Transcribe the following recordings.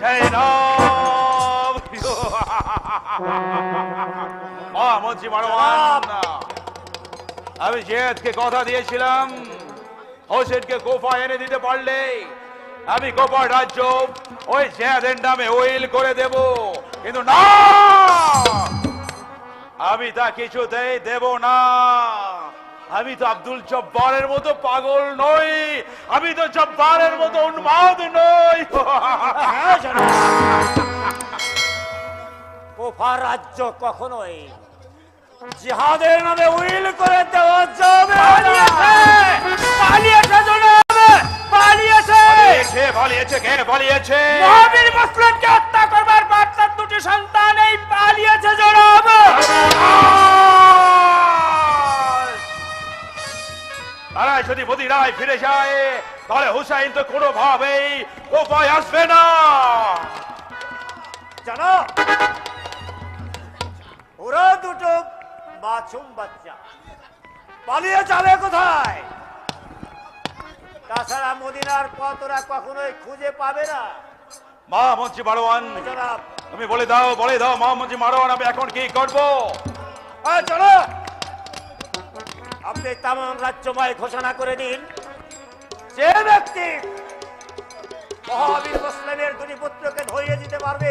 জয় নব মহামন্ত্রী মারওয়ান আমি জেদকে কথা দিয়েছিলাম হোসেনকে গোফা এনে দিতে পারলে আমি গোপার রাজ্য ওই জেদের নামে উইল করে দেব। কিন্তু না আমি তা কিছুতেই দেব না। আমি তো আব্দুল জব্বারের মতো পাগল নই আমি তো জব্বারের মতো উন্মাদ নই। হ্যাঁ কোফা রাজ্য কখনোই জিহাদের নামে উইল করে দেওয়া যাবে। পালিয়েছে! জনাব! পালিয়েছে! পালিয়েছে পালিয়েছে কে পালিয়েছে? মহাবীর মুসলিমকে হত্যা করবার পর দুটি সন্তান এই পালিয়েছে জনাব! তারা যদি মোদি রায় ফিরে যায় তাহলে হুসাইন তো কোনোভাবেই উপায় আসবে না। জানো ওরা দুটো মাছুম বাচ্চা। পালিয়ে যাবে কোথায়? তাছাড়া মদিনার পথ ওরা কখনোই খুঁজে পাবে না। মহামন্ত্রী মারওয়ান জনাব। তুমি বলে দাও বলে দাও মা মহামন্ত্রী মারওয়ান আমি এখন কি করব? চলো আপনি তেমন রাজ্যময় ঘোষণা করে দিন। যে ব্যক্তি মহাবীর মুসলিমের দুটি পুত্রকে ধরিয়ে দিতে পারবে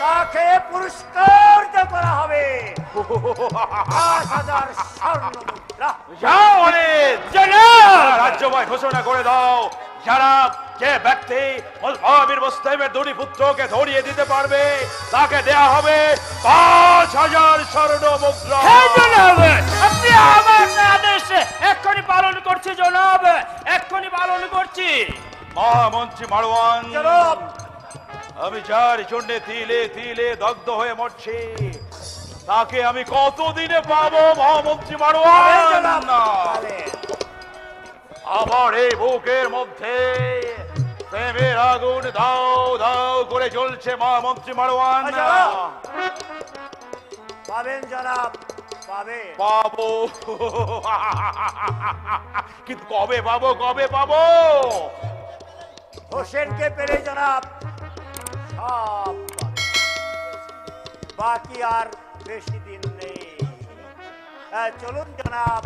তাকে পুরস্কার করা হবে। পাঁচ হাজার স্বর্ণ মুদ্রা। যাও অনিত রাজ্যময় ঘোষণা করে দাও যারা যে ব্যক্তি মুসলিমের দুটি পুত্রকে ধরিয়ে দিতে পারবে তাকে দেয়া হবে পাঁচ হাজার স্বর্ণ মুদ্রা। আপনি আমার আদেশ এক্ষুনি পালন করছি জনাব এক্ষুনি পালন করছি। মহামন্ত্রী মারওয়ান জনাব আমি যার জন্য তিলে তিলে দগ্ধ হয়ে মরছি। তাকে আমি কতদিনে পাবো মহামন্ত্রী মারওয়ান জনাব না পালেন। আমার এই বুকের মধ্যে প্রেমের আগুন দাও দাও করে জ্বলছে মহামন্ত্রী মারওয়ান আচ্ছা। পাবেন জনাব পাবো। কিন্তু কবে পাবো কবে পাবো? হোসেনকে পেরে জনাব। সব পাবেন। বাকি আর বেশি দিন নেই। হ্যাঁ, চলুন জনাব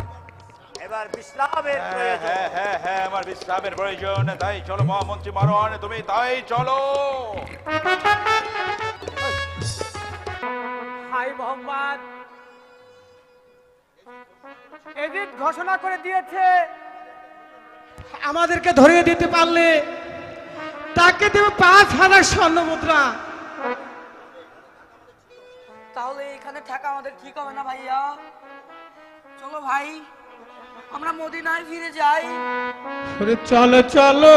এবার বিশ্রামের হ্যাঁ প্রয়োজন। হ্যাঁ হ্যাঁ হ্যাঁ আমার বিশ্রামের প্রয়োজন। তাই চলো মহামন্ত্রী মারওয়ান তুমি তাই চলো। হাই মোহাম্মদ। এদিন ঘোষণা করে দিয়েছে আমাদেরকে ধরিয়ে দিতে পারলে তাকে দেবে পাঁচ হাজার স্বর্ণ মুদ্রা। তাহলে এখানে থাকা আমাদের ঠিক হবে না ভাইয়া? চলো ভাই আমরা মদিনায় ফিরে যাই। চলো চলো।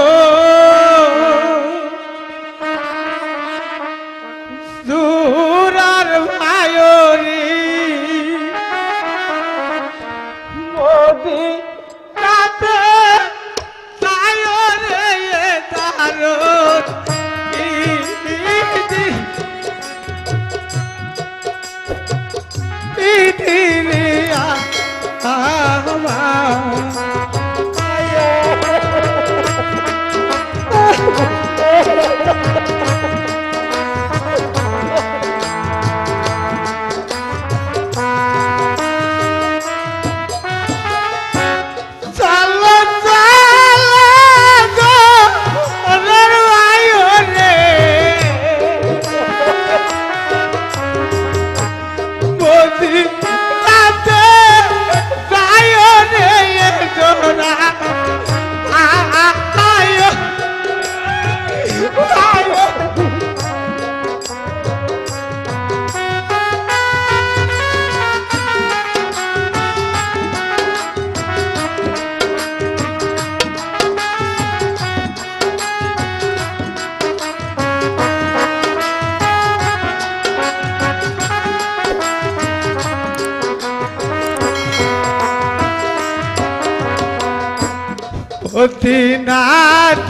মতিনাথ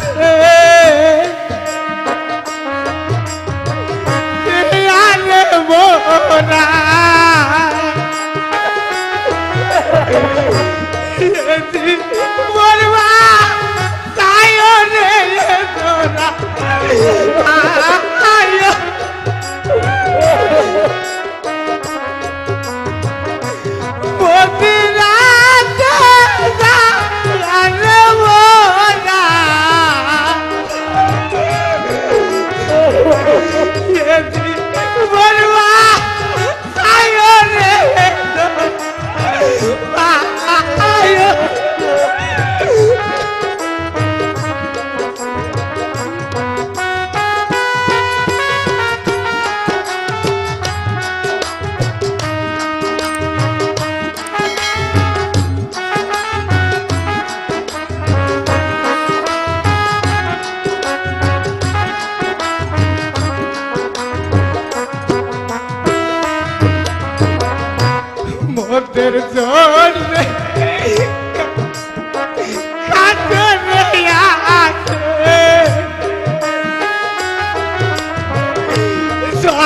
আরে মোরা বলবা তাই রে তোরা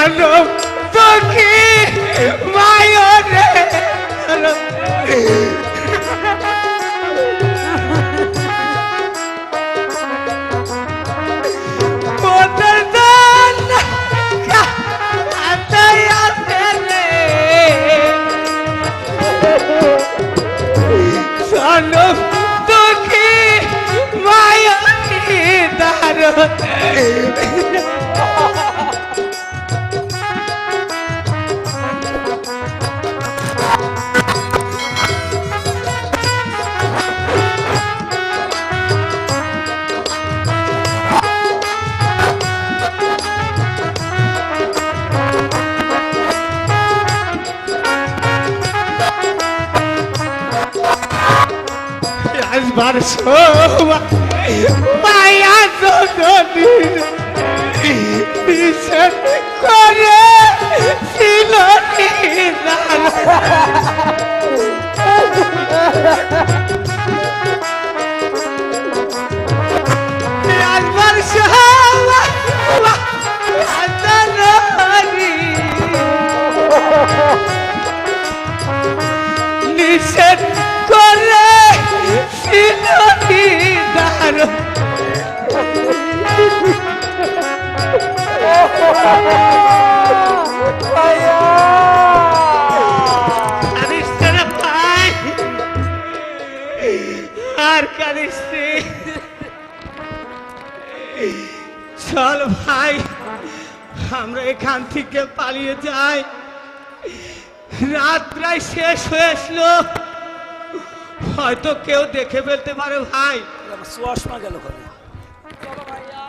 চলো তোকে মায়রে মোদের জন্য কাতরে আছে রে চলো তোকে মায়ানি দার আসবার সময় মায়া করে ছিল নিষেধ করে আর কানিস নে। চল ভাই, আমরা এখান থেকে পালিয়ে যাই রাত প্রায় শেষ হয়ে আসলো হয়তো কেউ দেখে ফেলতে পারে ভাই। সুয়াসমা গেল করে চলো ভাইয়া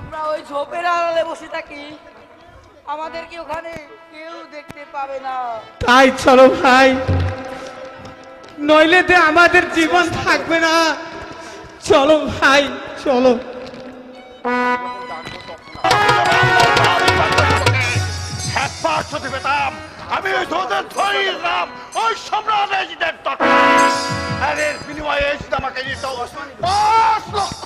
আমরা ওই ঝোপের আড়ালে বসে থাকি। আমাদেরকে ওখানে কেউ দেখতে পাবে না? তাই চলো ভাই। নইলে তো আমাদের জীবন থাকবে না। চলো ভাই চলো। একবার যদি পেতাম। আমি ওই তোদের দিলাম ওই সম্রাট এজিদের আর এর বিনিময়ে আমাকে পাঁচ লক্ষ।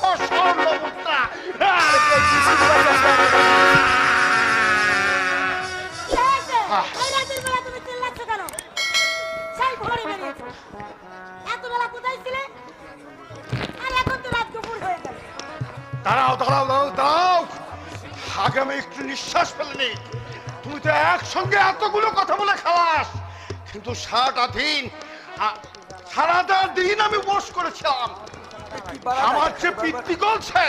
নিঃশ্বাস ফেলিনি। তুমি তো একসঙ্গে এতগুলো কথা বলে খাওয়াস। কিন্তু সারাটা দিন সারাটা দিন আমি বস করেছিলাম। আমার যে পিত্তি গলছে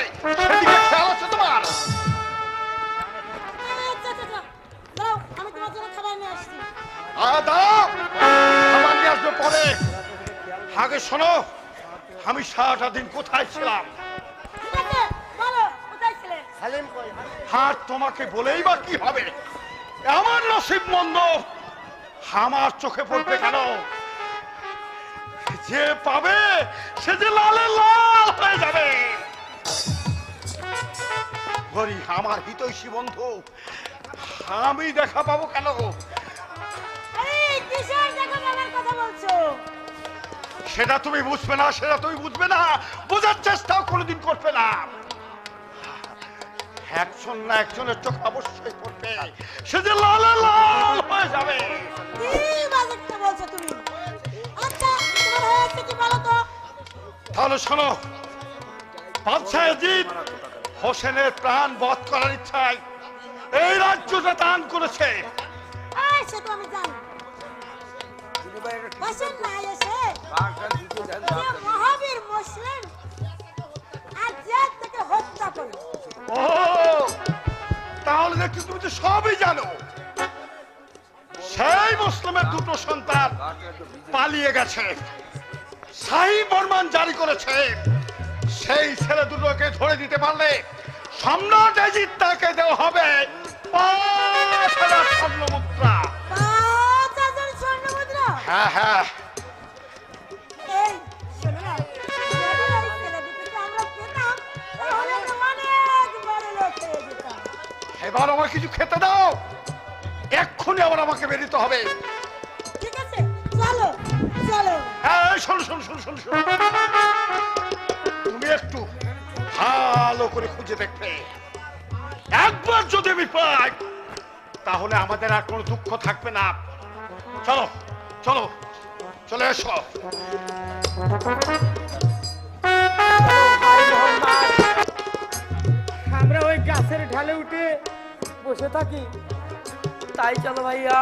তোমার? পরে। আগে শোনো, আমি সারাটা দিন কোথায় ছিলাম? আর তোমাকে বলেই বা কি হবে? আমার নসিব মন্দ আমার চোখে পড়বে কেন? যে পাবে সে যে লালে লাল হয়ে যাবে। হরি আমার হিতৈষী বন্ধু আমি দেখা পাবো কেন? সেটা তুমি বুঝবে না সেটা তুমি বুঝবে না। বোঝার চেষ্টাও কোনোদিন করবে না। একজন না একজনের চোখ অবশ্যই পড়বে। সে যে লাল লাল হয়ে যাবে। কি বাজেটটা বলছো তুমি? আচ্ছা তোমার হয়েছে কি বলো তো? তাহলে শোনো বাদশাহ হোসেনের প্রাণ বধ করার ইচ্ছায় এই রাজ্যটা দান করেছে। এই সে তো আমি জানি। হোসেন নাই এসে মহাবীর মুসলিম আর থেকে হত্যা করে ও তাহলে দেখছি তুমি তো সবই জানো। সেই মুসলিমের দুটো সন্তান পালিয়ে গেছে। শাহী ফরমান জারি করেছে। সেই ছেলে দুটোকে ধরে দিতে পারলে সম্রাট এজিদ তাকে দেওয়া হবে পাঁচ হাজার স্বর্ণ মুদ্রা পাঁচ হাজার স্বর্ণ মুদ্রা হ্যাঁ হ্যাঁ। এবার আমার কিছু খেতে দাও। এক্ষুনি আবার আমাকে বেরিতে হবে। ঠিক আছে চলো চলো। এই, শোনো শোনো শোনো শোনো শোনো। তুমি একটু ভালো করে খুঁজে দেখবে। একবার যদি আমি পাই তাহলে আমাদের আর কোনো দুঃখ থাকবে না। চলো চলো চলে এসো। আমরা ওই গাছের ঢালে উঠে বসে থাকি তাই চলো ভাইয়া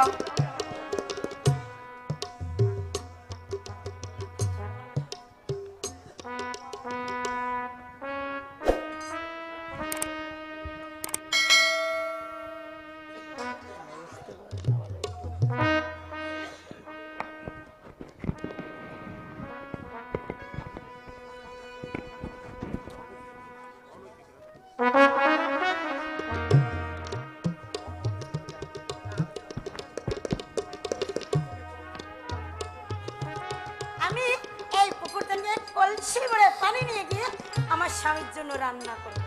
স্বামীর জন্য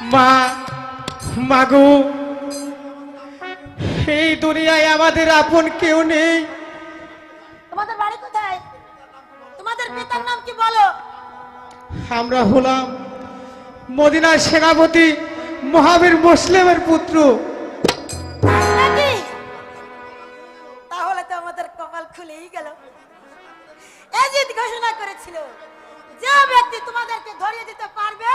মা মাগু এই দুনিয়ায় আমাদের আপন কেউ নেই। তোমাদের বাড়ি কোথায়? তোমাদের পিতার নাম কি বলো? আমরা হলাম মদিনার সেনাপতি মহাবীর মুসলিমের পুত্র। তাহলে তো আমাদের কপাল খুলেই গেল। এজিদ ঘোষণা করেছিল যে ব্যক্তি তোমাদেরকে ধরিয়ে দিতে পারবে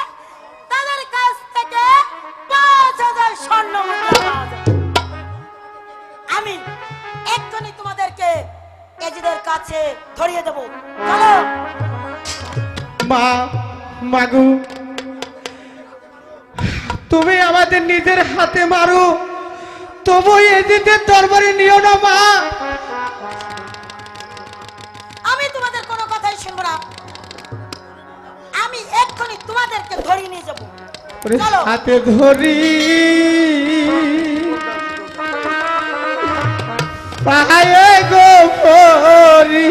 স্বর্ণ। আমি এক্ষুনি তোমাদেরকে এজিদের কাছে ধরিয়ে দেবো চলো মা মাগু তুমি আমাদের নিজের হাতে মারো তবু এদিদের দরবারে নিও না মা আমি তোমাদের কোনো কথাই শুনব না আমি এক্ষুনি তোমাদেরকে ধরিয়ে নিয়ে যাব। হাতে ধরি। পায়ে গো পরি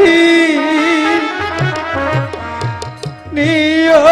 নিও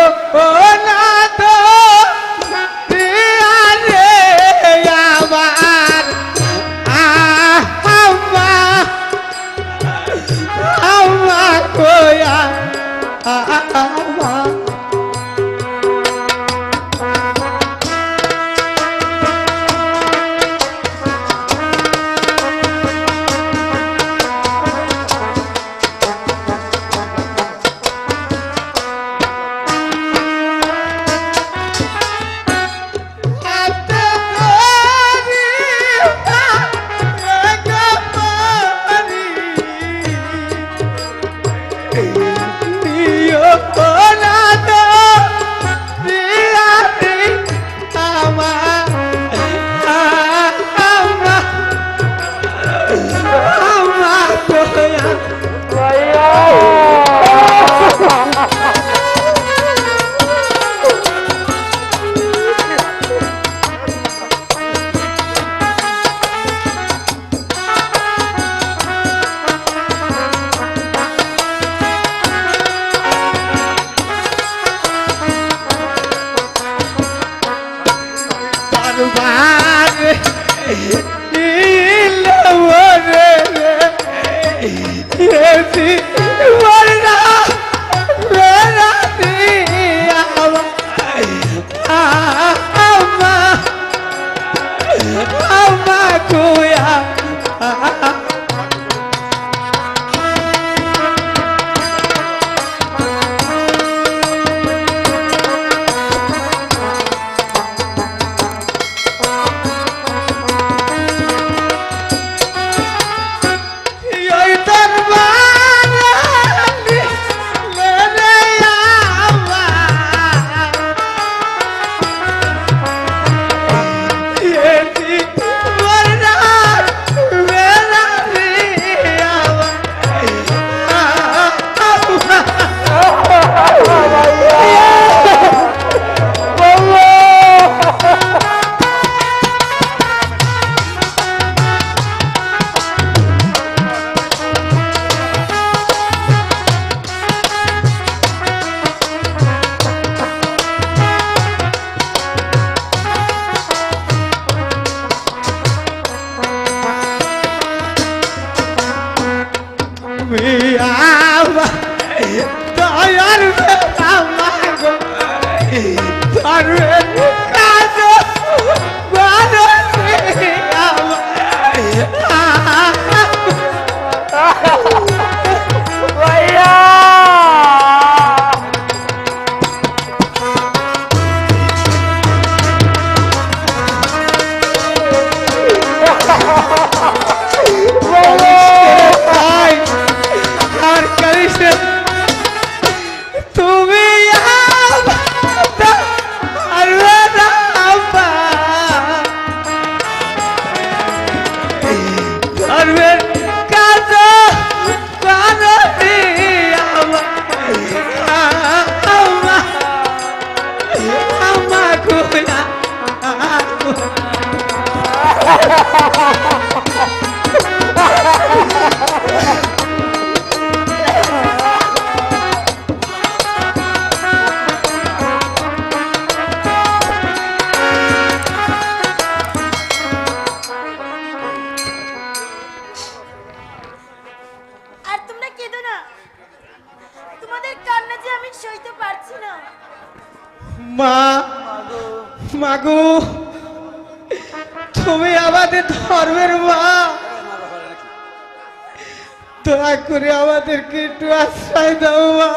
একটু আশ্রয় দাও মা।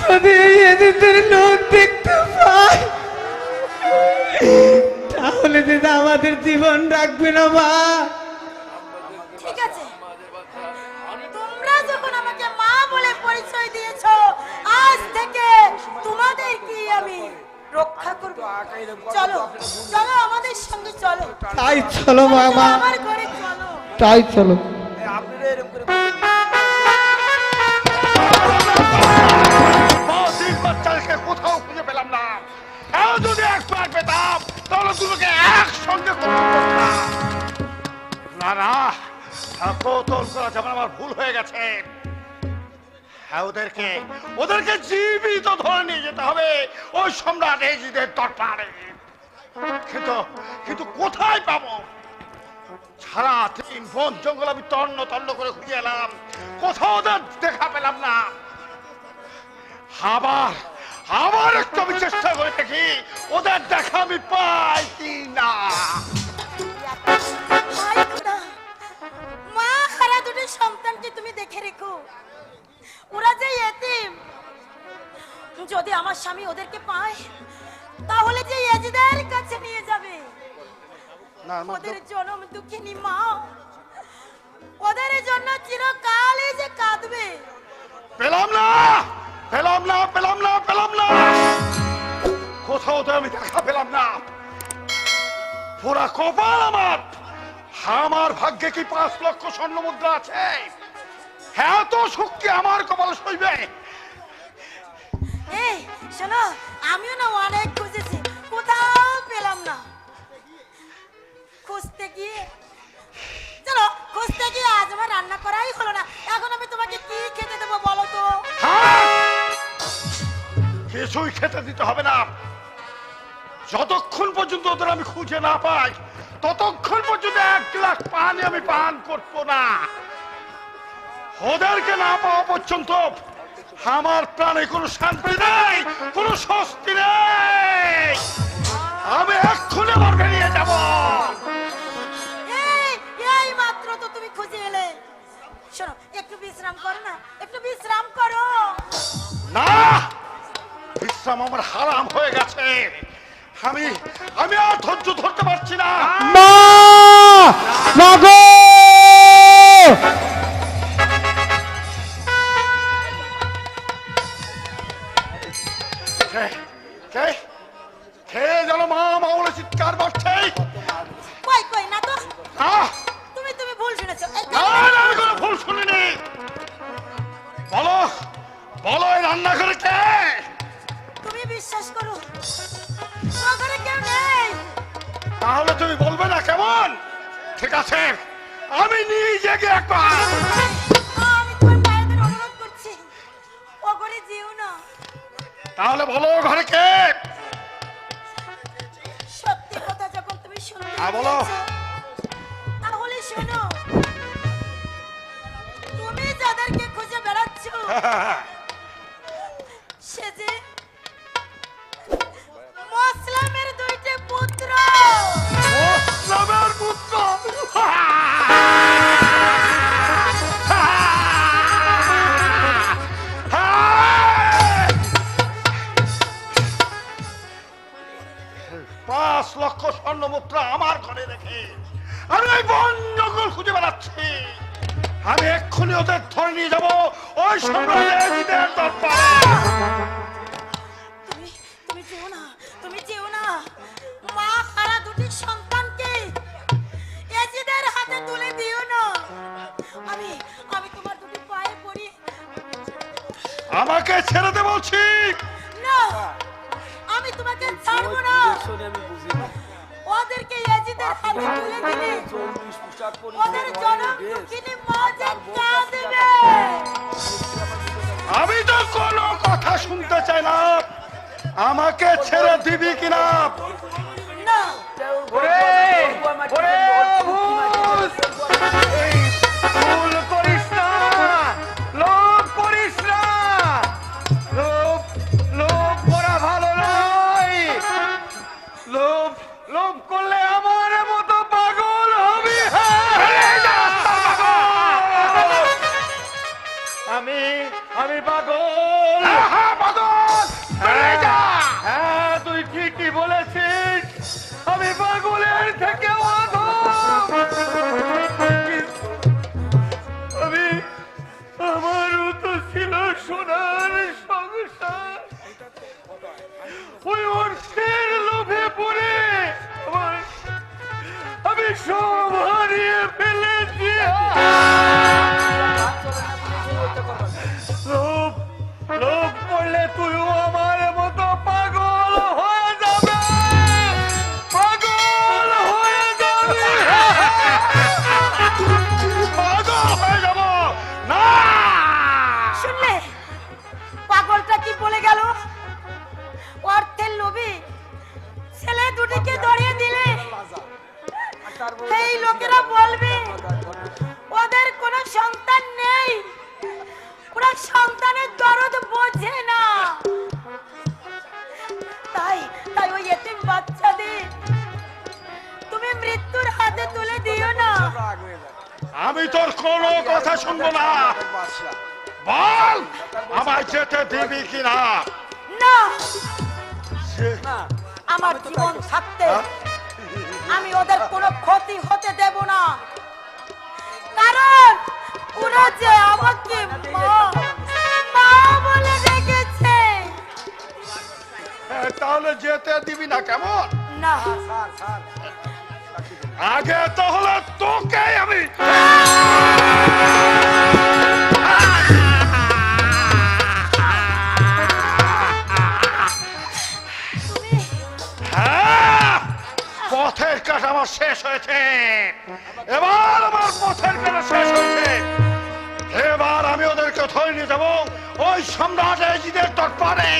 যদি এদের লোক দেখতে পাই তাহলে দিদি আমাদের জীবন রাখবে না মা। ঠিক আছে। তোমরা যখন আমাকে মা বলে পরিচয় দিয়েছ আজ থেকে তোমাদের কি আমি রক্ষা করব। চলো চলো আমাদের সঙ্গে চলো। তাই চলো মা মা। আমার ঘরে চলো। তাই চলো। বাসির হ্যাঁ যদি একবার পেতাম তাহলে দুটোকে একসঙ্গে না না থাকো তোর করা যাবে না, আমার ভুল হয়ে গেছে। হ্যাঁ ওদেরকে ওদেরকে জীবিত ধরে নিয়ে যেতে হবে ওই সম্রাট এজিদের দরবারে। কিন্তু কিন্তু কোথায় পাবো? সারা দিন বন জঙ্গল আমি তন্ন তন্ন করে খুঁজে এলাম। কোথাও ওদের দেখা পেলাম না। আবার আবার একটু আমি চেষ্টা করে দেখি ওদের দেখা আমি পাই কি না মা হারা দুটো সন্তানকে তুমি দেখে রেখো। ওরা যে এতিম। যদি আমার স্বামী ওদেরকে পায় তাহলে যে এজিদের কাছে নিয়ে যাবে। না, ওদের জনম দুঃখিনী মা। ওদের জন্য চিরকালই যে কাঁদবে। পেলাম না! পেলাম না পেলাম না পেলাম না। কোথাও তো আমি দেখা পেলাম না। পুরা কপাল আমার। আমার ভাগ্যে কি পাঁচ লক্ষ স্বর্ণ মুদ্রা আছে? হ্যাঁ তো শক্তি আমার কপাল সইবে। এই শোনো আমিও না অনেক খুঁজেছি। কোথাও পেলাম না। খুঁজতে গিয়ে চলো খুঁজতে গিয়ে আজ আমার রান্না করাই হলো না। এখন আমি তোমাকে কি খেতে দেবো বলো তো? হ্যাঁ? কিছুই খেতে দিতে হবে না। যতক্ষণ পর্যন্ত ওদের আমি খুঁজে না পাই ততক্ষণ পর্যন্ত এক গ্লাস পানি আমি পান করব না। ওদেরকে না পাওয়া পর্যন্ত আমার প্রাণে কোনো শান্তি নেই কোনো স্বস্তি নেই। আমি এক্ষুনি আমার বেরিয়ে যাব। মাত্র তো তুমি খুঁজে এলে। শোনো একটু বিশ্রাম করো না একটু বিশ্রাম করো। না! বিশ্রাম আমার হারাম হয়ে গেছে। আমি আমি আর ধৈর্য ধরতে পারছি না। যখন তুমি। চেয়েছো, তাহলে শোনো সে যে মুসলামের দুইটি পুত্র পাঁচ লক্ষ স্বর্ণ মুদ্রা আমার ঘরে রেখে আমি ওই বন জঙ্গল খুঁজে বেড়াচ্ছি। আমি এক্ষুনি ওদের ধরে নিয়ে যাব। ওই সম্রাটের তুমি তুমি যেও না তুমি যেও না। মা হারা দুটি সন্তানকে এজিদের হাতে তুলে দিও না। আমি আমি তোমার দুটি পায়ে পড়ি। আমাকে ছেড়ে দে বলছি। না আমি তোমাকে ছাড়বো না। ওদেরকে ইয়াজিদের হাতে তুলে দিলে ওদের জনম দুঃখিনী মা যে কাঁদবে আমি তো কোনো কথা শুনতে চাই না। আমাকে ছেড়ে দিবি কিনা? না। ভুল এই লোকেরা বলবে ওদের কোনো সন্তান নেই। ওরা সন্তানের দরদ বোঝে না। তাই তাই ওই এতিম বাচ্চাদের তুমি মৃত্যুর হাতে তুলে দিও না। আমি তোর কোনো কথা শুনব না। বল আমায় যেতে দিবি কিনা? না। আমার জীবন থাকতে আমি ওদের কোনো ক্ষতি হতে দেব না। কারণ ওরা যে আমাকে মা মা বলে ডেকেছে তাহলে যেতে দিবি না কেমন? না। আগে তাহলে তোকে আমি। আমার শেষ হয়েছে। এবার আমার পথের কাজ শেষ হয়েছে। এবার আমি ওদেরকে ধরে নিয়ে যাব। ওই সম্রাট এজিদের দরবারে